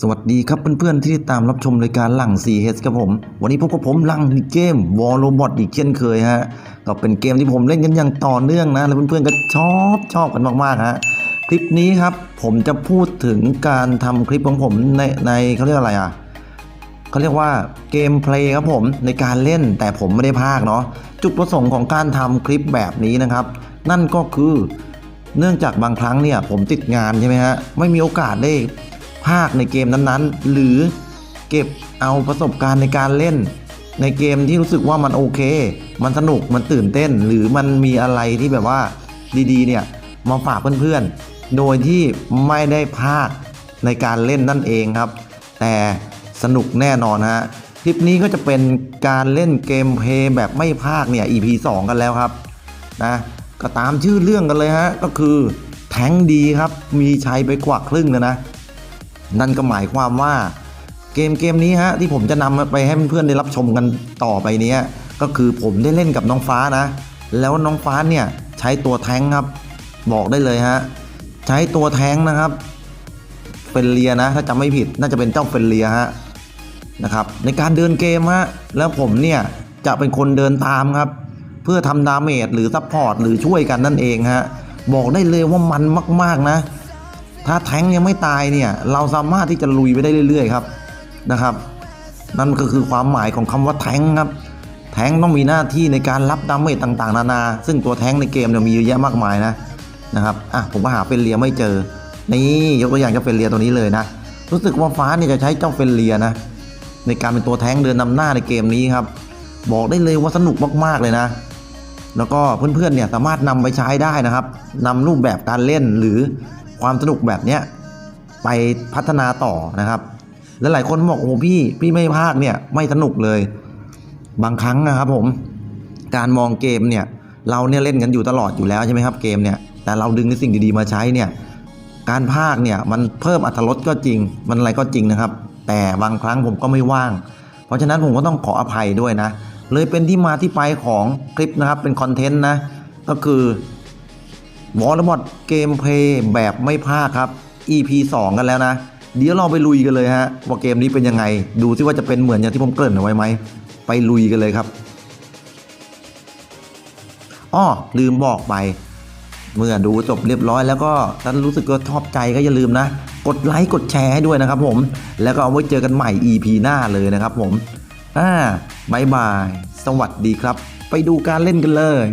สวัสดีครับเพื่อนๆ ที่ติดตามรับชมรายการหลัง 4H ครับผม วันนี้พบกับผมหลังเกม War Robot อีกเช่นเคยฮะก็เป็นเกมที่ผมเล่นกันอย่างต่อเนื่องนะ แล้วเพื่อนๆก็ชอบชอบกันมากๆฮะคลิปนี้ครับผมจะพูดถึงการทำคลิปของผมในในเขาเรียกอะไรอะเขาเรียกว่าเกมเพลย์ครับผมในการเล่นแต่ผมไม่ได้พากย์เนาะจุดประสงค์ของการทำคลิปแบบนี้นะครับ นั่นก็คือเนื่องจากบางครั้งเนี่ยผมติดงานใช่ไหมฮะไม่มีโอกาสได้ พากย์ในเกมนั้นๆ หรือเก็บเอาประสบการณ์ในการเล่น ในเกมที่รู้สึกว่ามันโอเค มันสนุกมันตื่นเต้น หรือมันมีอะไรที่แบบว่าดีๆเนี่ยมาฝากเพื่อนๆ โดยที่ไม่ได้พากย์ในการเล่นนั่นเองครับ แต่สนุกแน่นอนฮะคลิปนี้ก็จะเป็นการเล่นเกมเพลย์แบบไม่พากเนี่ย EP 2 กันแล้วครับนะก็ตามชื่อเรื่องกันเลยฮะ ก็คือแทงดีครับ มีชัยไปกว่าครึ่งแล้วนะ นั่นก็หมายความว่าเกมเกมนี้ฮะที่ผมจะนำไปให้เพื่อนๆได้รับชมกันต่อไปนี้ก็คือผมได้เล่นกับน้องฟ้านะ แล้วน้องฟ้าเนี่ยใช้ตัวแท้งครับ บอกได้เลยฮะใช้ตัวแท้งนะครับเฟนเลียนะ ถ้าจำไม่ผิดน่าจะเป็นเจ้าเฟนเลียฮะนะครับในการเดินเกมฮะแล้วผมเนี่ยจะเป็นคนเดินตามครับ เพื่อทำดาเมจหรือซัพพอร์ตหรือช่วยกันนั่นเองฮะบอกได้เลยว่ามันมาก ๆนะ ถ้าแทงยังไม่ตายเนี่ยเราสามารถที่จะลุยไปได้เรื่อย ๆ ครับนะครับ นั่นก็คือความหมายของคำว่าแทงครับ แทงต้องมีหน้าที่ในการรับดาเมจต่างๆ นานา ซึ่งตัวแทงในเกมเนี่ยมีเยอะแยะมากมายนะนะครับอะผมก็หาเฟนเลียไม่เจอ นี่ยกตัวอย่างเจ้าเฟนเลียตัวนี้เลยนะรู้สึกว่าฟ้าเนี่ยจะใช้เจ้าเฟนเลียนะในการเป็นตัวแทงเดินนำหน้าในเกมนี้ครับ บอกได้เลยว่าสนุกมากๆเลยนะ แล้วก็เพื่อนๆเนี่ยสามารถนำไปใช้ได้นะครับนำรูปแบบการเล่นหรือ ความสนุกแบบเนี้ยไปพัฒนาต่อนะครับ และหลายคนบอกโอ้พี่พี่ไม่พากเนี่ยไม่สนุกเลย บางครั้งนะครับผมการมองเกมเนี่ยเราเนี่ยเล่นกันอยู่ตลอดอยู่แล้วใช่ไหมครับเกมเนี่ยแต่เราดึงในสิ่งดีๆมาใช้เนี่ยการพากเนี่ยมันเพิ่มอรรถรสก็จริง มันอะไรก็จริงนะครับ แต่บางครั้งผมก็ไม่ว่าง เพราะฉะนั้นผมก็ต้องขออภัยด้วยนะ เลยเป็นที่มาที่ไปของคลิปนะครับเป็นคอนเทนต์นะก็คือ วอลเลย์บอลเกมเพลย์แบบไม่พลากครับ EP 2 กันแล้วนะ เดี๋ยวเราไปลุยกันเลยฮะ ว่าเกมนี้เป็นยังไง ดูซิว่าจะเป็นเหมือนอย่างที่ผมเกริ่นเอาไว้ไหม ไปลุยกันเลยครับอ้อลืมบอกไป เมื่อดูจบเรียบร้อยแล้วก็ถ้ารู้สึกว่าชอบใจก็อย่าลืมนะ กดไลค์กดแชร์ให้ด้วยนะครับผม แล้วก็เอาไว้เจอกันใหม่ EP หน้าเลยนะครับผมอ่าบายบาย สวัสดีครับ ไปดูการเล่นกันเลย